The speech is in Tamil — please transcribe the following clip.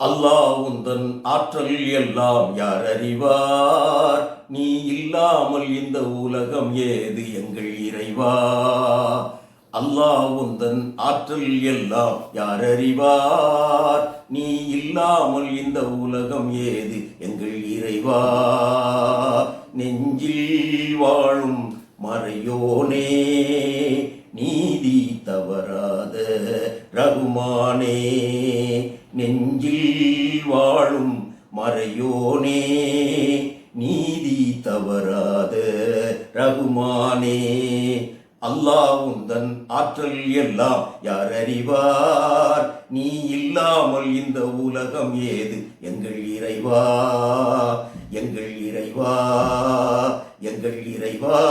அல்லாஹ் உந்தன் ஆற்றல் எல்லாம் யார் அறிவார்? நீ இல்லாமல் இந்த உலகம் ஏது எங்கள் இறைவா? அல்லாஹ் உந்தன் ஆற்றல் எல்லாம் யார் அறிவார்? நீ இல்லாமல் இந்த உலகம் ஏது எங்கள் இறைவா? நெஞ்சில் வாழும் மறையோனே நீதி தவறாத ரகுமானே. நெஞ்சில் வாழும் மறையோனே நீதி தவறாத ரகுமானே. அல்லாஹ் உந்தன் ஆற்றல் எல்லாம் யார் அறிவார்? நீ இல்லாமல் இந்த உலகம் ஏது? எங்கள் இறைவா எங்கள் இறைவா எங்கள் இறைவா.